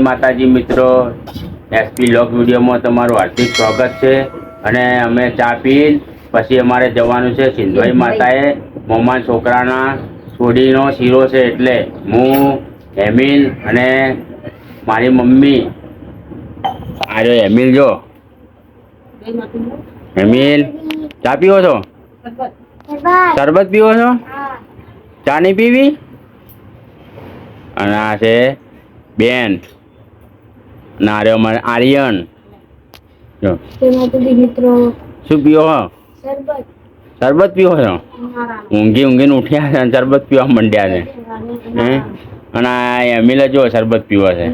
જય માતાજી મિત્રો. એસપી લોક વિડીયોમાં તમારું હાર્દિક સ્વાગત છે. અને અમે ચા પી પછી અમારે જવાનું છે સિંધોઈ માતાએ. મોમાન છોકરાના છોડીનો શીરો છે એટલે હું એમિલ અને મારી મમ્મી. આર્યો હેમિલ જો. હેમિલ ચા પીવો છો? શરબત પીવો છો? ચા નહીં પીવી? અને આ છે બેન. અમારે આર્યન. જો. શું પીવો છો શરબત. પીવો છો? ઊંઘી ઊંઘીને ઉઠ્યા છે અને શરબત પીવા માંડ્યા છે. હે? અને આ એમિલે જો શરબત પીવો છે.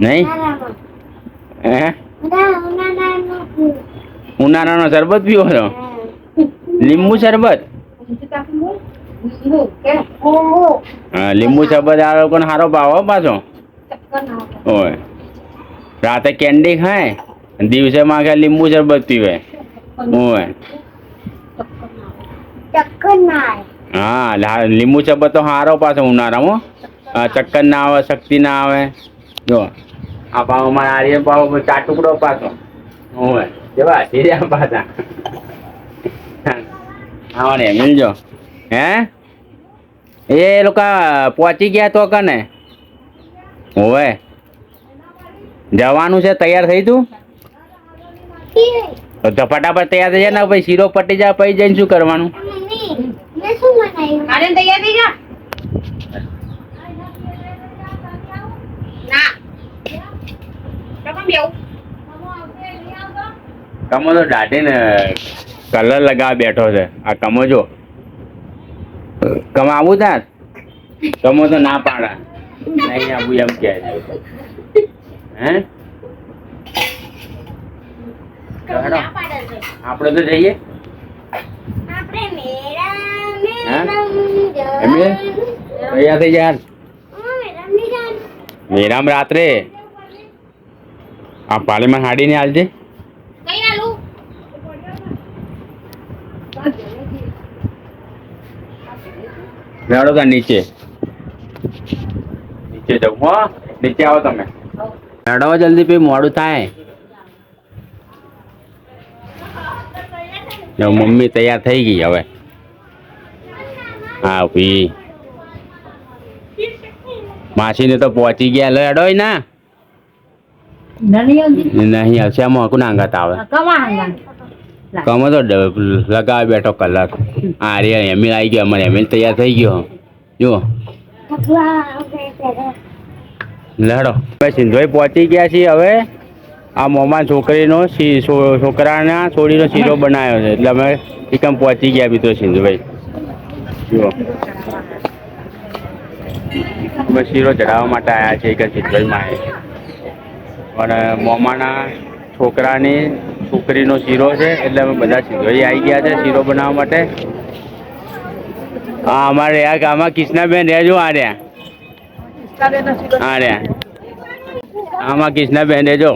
નહીં? હે? ઉનાળાનો શરબત પીવો છો? લીંબુ શરબત? હા લીંબુ શરબત આ લોકોને સારો ભાવ પાછો. ઓય. રાતે કેન્ડી ખાય દિવસે માગે લીંબુ શરબત પીવે. ચક્કર હા લીંબુ શરબત તો સારો પાછો ઉનાળામાં ચક્કર ના આવે શક્તિ ના આવે. જો. આ પાવ અમારા આર્ય પાવ ચાર ટુકડો પાછો. હોય કેવા? ધીરે પાછા. હા ને મિલજો. હે? એ લોકો પહોંચી ગયા તો કને? હોવે જવાનું છે તૈયાર થઈ તું? તો ફટાફટ તૈયાર થઈ જાય ને ભાઈ શીરો પટી જાય પછી જઈને શું કરવાનું? મેં શું બનાવ્યું? આને તૈયાર થઈ જા. ના. તમે બેવું કમો તો દાઢીને કલર લગાવ બેઠો છે. આ કમો જો. કમો આવું તાર? કમો તો ના પાડા. નહીં આવું એમ છે. હે? આપણે તો જઈએ. મેરામ રાત્રે? આ પાલીમાં હાડીને હાલજે કઈ ના લઉં લેડો તા નીચે. નીચે જવું હો. નીચે આવો તમે. લેડો જલ્દી પછી મોડું થાય. મમ્મી તૈયાર થઈ ગઈ હવે. હા ભી માસીને તો પહોંચી ગયા લેડો ના. નહીં હશે આમાં કોણ આંગત આવે? કમો તો લગાવે બેઠો કલાક. આ રે એમિલ આવી ગયો અમારે એમિલ તૈયાર થઈ ગયો. જુઓ. લડો હવે સિંધોઈ પહોંચી ગયા છીએ હવે. આ મોમાં છોકરીનો છોકરાના છોડીનો શીરો બનાવ્યો છે. એટલે અમે એકમ પહોંચી ગયા મિત્રો સિંધુભાઈ. જુઓ. અમે શીરો ચઢાવવા માટે આવ્યા છીએ એક સિંધુભાઈમાં પણ મોમાના છોકરાની છોકરીનો શીરો છે, એટલે અમે બધા સિંધુભાઈ આવી ગયા છે શીરો બનાવવા માટે. હા, અમારે આ ગામમાં કિષ્ણાબેન રહેજો આ રહ્યા. રહ્યા આમાં કૃષ્ણાબેન જો.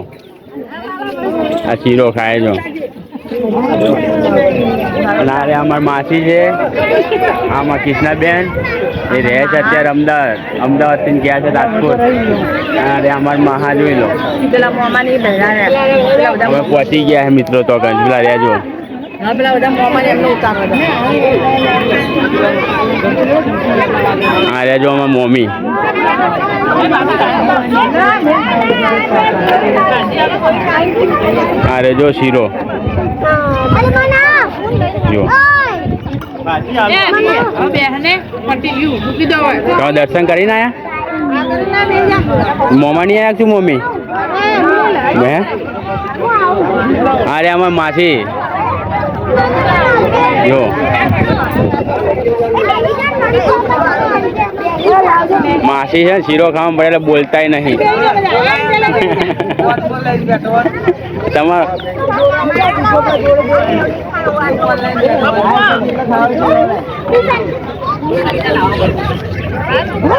આ શીરો ખાય જો. અરે અમાર માસી છે. આમાં કૃષ્ણાબેન એ રહે છે અત્યારે અમદાવાદ. અમદાવાદથી ગયા છે રાજકોટ. અરે અમાર મહા જોઈ લો. પેલા પેલા અમે પહોંચી ગયા છે મિત્રો તો કંજલા રહ્યા જો. હા પેલા બધા મોમાને એમને ઉતારો આ રહ્યા જો અમારી મમ્મી આ રહ્યો જો શીરો. જો. તમે દર્શન કરીને આયા? મોમા નહીં આયા છું મમ્મી હે. અરે અમાર માસી. જો માસી છે શીરો ખાવા પડે એટલે બોલતાય નહીં. તમાર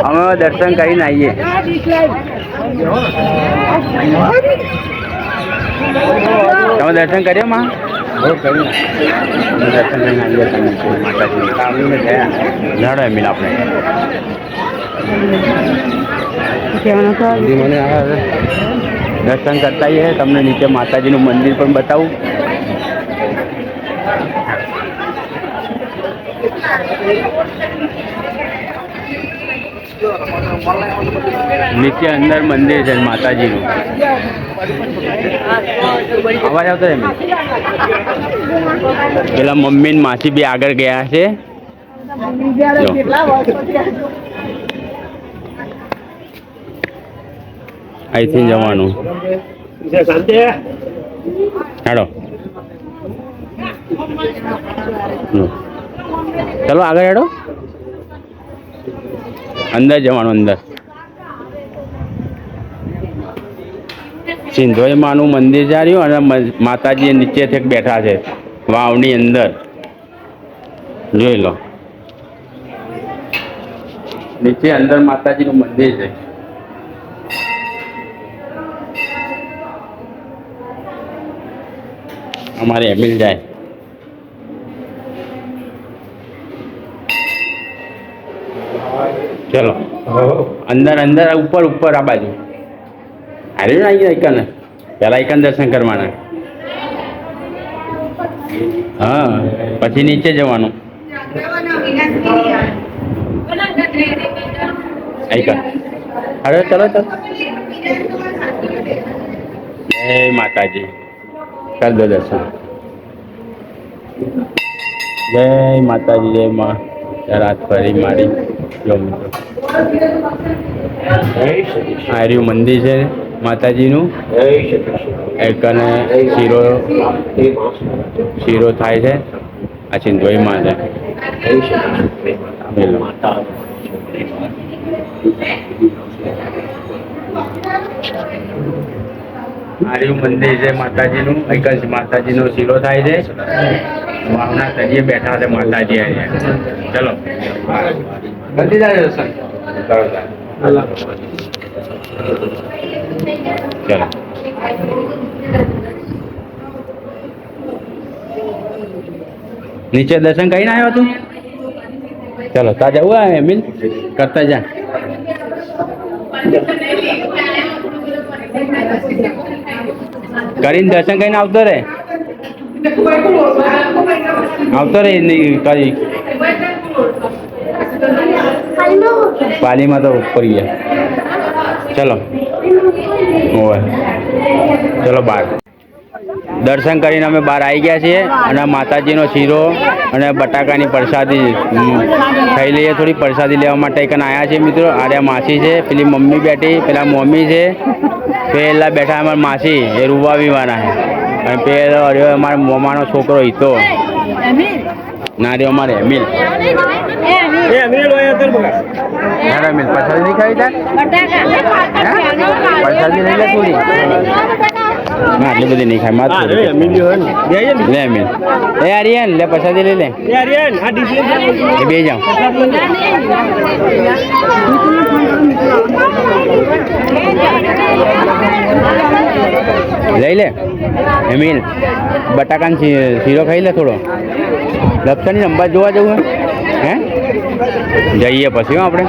અમે દર્શન કરીને આવીએ. તમે દર્શન કર્યો, માં? દર્શન કરીને આવીએ તમે માતાજી લડો એમ આપણે મને દર્શન કરતા આવીએ. તમને નીચે માતાજીનું મંદિર પણ બતાવું. નીચે અંદર મંદિર છે, માતાજીનું. અવાજ આવતો એમ? પેલા મમ્મી ને માસી બી આગળ ગયા છે. અહીંથી જવાનું. હેડો. ચલો આગળ હેડો. અંદર જવાનું, અંદર. સિંધોઈ માનું મંદિર છે રહ્યું, અને માતાજી નીચેથી બેઠા છે વાવની અંદર. જોઈ લો. નીચે અંદર માતાજીનું મંદિર છે. અમારે એમિલ જાય. ચલો. અંદર અંદર, ઉપર ઉપર, આ બાજુ. અરે ના આઈકન પેલા આઈકન દર્શન કરવાના. હા, પછી નીચે જવાનું. આઈકન અરે ચલો ચલો. જય માતાજી. કર દો દર્શન. જય માતાજી, જય મા. રાત ફરી મારી. જો મિત્રો. આ રહ્યું મંદિર છે માતાજીનું. એકને શીરો શીરો થાય છે. આ સિંધોઈમાં છે. પેલો. મંદિર છે માતાજીનું. એક જ માતાજીનો શીરો થાય છે. ભાવના તળિયે બેઠા છે માતાજી અહીંયા ચલો. બધી જાય કરો નીચે દર્શન કરીને આવ્યો તું? ચલો તા જવું આ એમિલ કરતા જા. કરીને દર્શન કરીને આવતો રે આવતો રે કરી પાલીમાં તો ઉપર ગયા. ચલો. ઓય ચલો બહાર દર્શન કરીને અમે બહાર આવી ગયા છીએ અને માતાજીનો શીરો અને બટાકાની પ્રસાદી ખાઈ લઈએ. થોડી પ્રસાદી લેવા માટે કને આવ્યા છીએ મિત્રો. આર્યા માસી છે પેલી મમ્મી બેઠી પેલા મમ્મી છે. પેલા બેઠા અમારા માસી એ રૂવા વિવાના છે. અને પેલો રહ્યો અમારા મોમાનો છોકરો હિતો ના રહ્યો અમારે એમિલ. ના મિલ. પ્રસાદી નહીં ખાવી તા? પ્રસાદી લઈ લે પૂરી. ના આટલી બધી નહીં ખાય માત્ર થોડી. લે મિલ એ આર્યન લે પ્રસાદી લઈ લે. એ બે જાઉં લઈ લે. એમિલ બટાકાનો શીરો ખાઈ લે થોડો. લપસાની અંબાજ જોવા જવું હે હે? જઈએ પછી આપણે.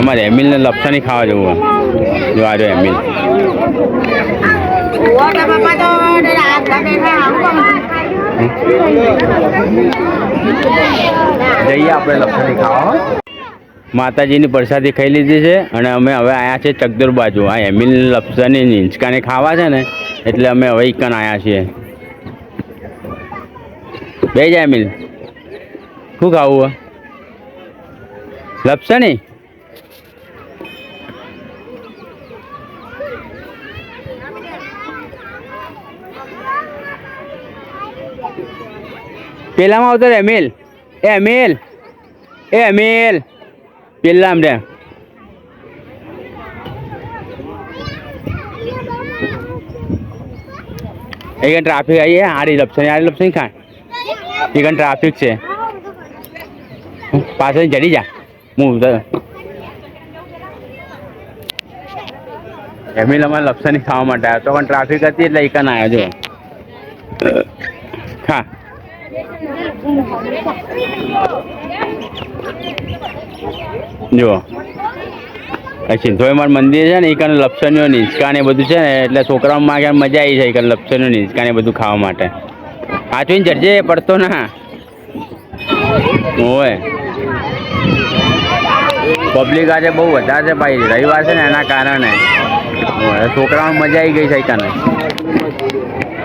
અમારે એમિલને લપસાની ખાવા જવું જો આ એમિલ. જઈએ આપણે લપસણી ખાવા માતાજીની પ્રસાદી ખાઈ લીધી છે અને અમે હવે આવ્યા છે ચકદુર બાજુ. આ એમિલ લપસાની હિંચકાને ખાવા છે ને, એટલે અમે હવે ઈકન આવ્યા છીએ. બે જાય એમિલ. શું ખાવું હોય? લપસણી? પેલામાં આવતો એમિલ. એમિલ. એમિલ. પેલા રે એક ટ્રાફિક આવી હારી લપસણી હારી લપસણી ખા એક ટ્રાફિક છે. પાછળ ચડી જા. હું. એમિલ અમારે લપસણી ખાવા માટે આવ્યો તો પણ ટ્રાફિક હતી એટલે એકન આવ્યો જો પછી જુઓ. આ મંદિર છે ને એ કારણે લપસણીઓ નિંચકા ને બધું છે ને, એટલે છોકરાઓ માં મજા આવી જાય કે લપસણીઓ નિંચકા ને બધું ખાવા માટે. આચવીને ચડજે પડતો ના. ઓય. પબ્લિક આજે બહુ વધારે છે ભાઈ. રવિવાર છે ને એના કારણે. છોકરાઓને મજા આવી ગઈ છે એ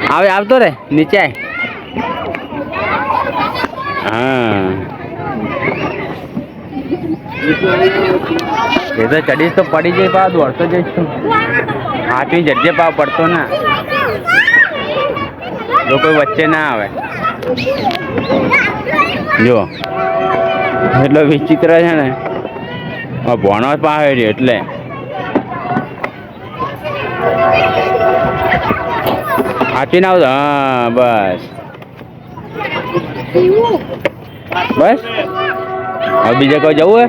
આવે, આવતો રે. નીચે. હા. એ તો ચડીશ તો પડી જઈ પાવ દોડતો જઈશ તો. હાથી જડજે પાવ પડતો ના. જો કોઈ વચ્ચે ના આવે. જો. એટલો વિચિત્ર છે ને. ભણો પાવે છે એટલે. સાચી ના હા, બસ. બસ? હવે બીજે કોઈ જવું હે?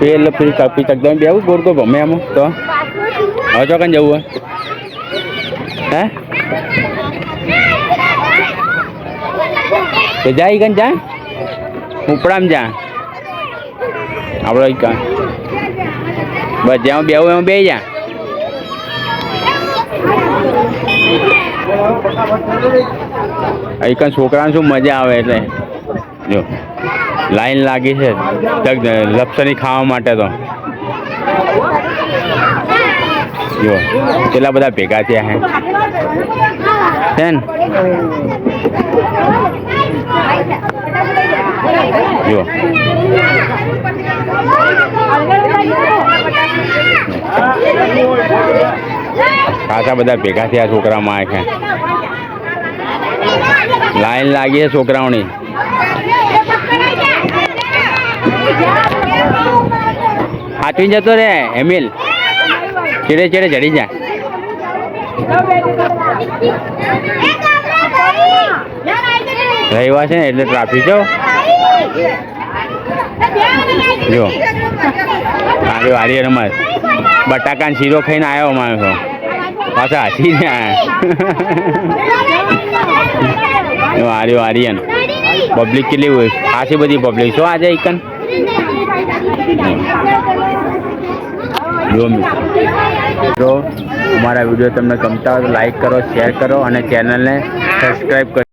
પેલ પેલી કાપી તકદમ બે આવું ગોળ ગમે આમ, તો. હવે તો કઈ જવું હે? તો જાય કન જા? ઉપડામ જા. આપણે બસ, જ્યાં બેવું એમાં બે જા. અહીં કાંઈ છોકરાને શું મજા આવે એટલે? જો, લાઈન લાગી છે. લપસણી ખાવા માટે તો. જો, કેટલા બધા ભેગા થયા હે ને? જો. ખાસા બધા ભેગા થયા છોકરામાં છે લાઈન લાગી છે છોકરાઓની. હાથવી જતો રે એમિલ. ચેડે ચેડે ચડી જા. રવિવાર છે ને એટલે ટ્રાફિક જો જો. આર્યો આર્ય રમત બટાકાનો શીરો ખાઈને આવ્યો મારે છો પાછા હસીને આવ્યો આર્યો આર્યન પબ્લિક કેટલી હોય? ખાસી બધી પબ્લિક. શું આજે એકન જો, મિત્રો. અમારા વીડિયો તમને ગમતા હોય તો લાઈક કરો શેર કરો અને ચેનલને સબસ્ક્રાઈબ કરો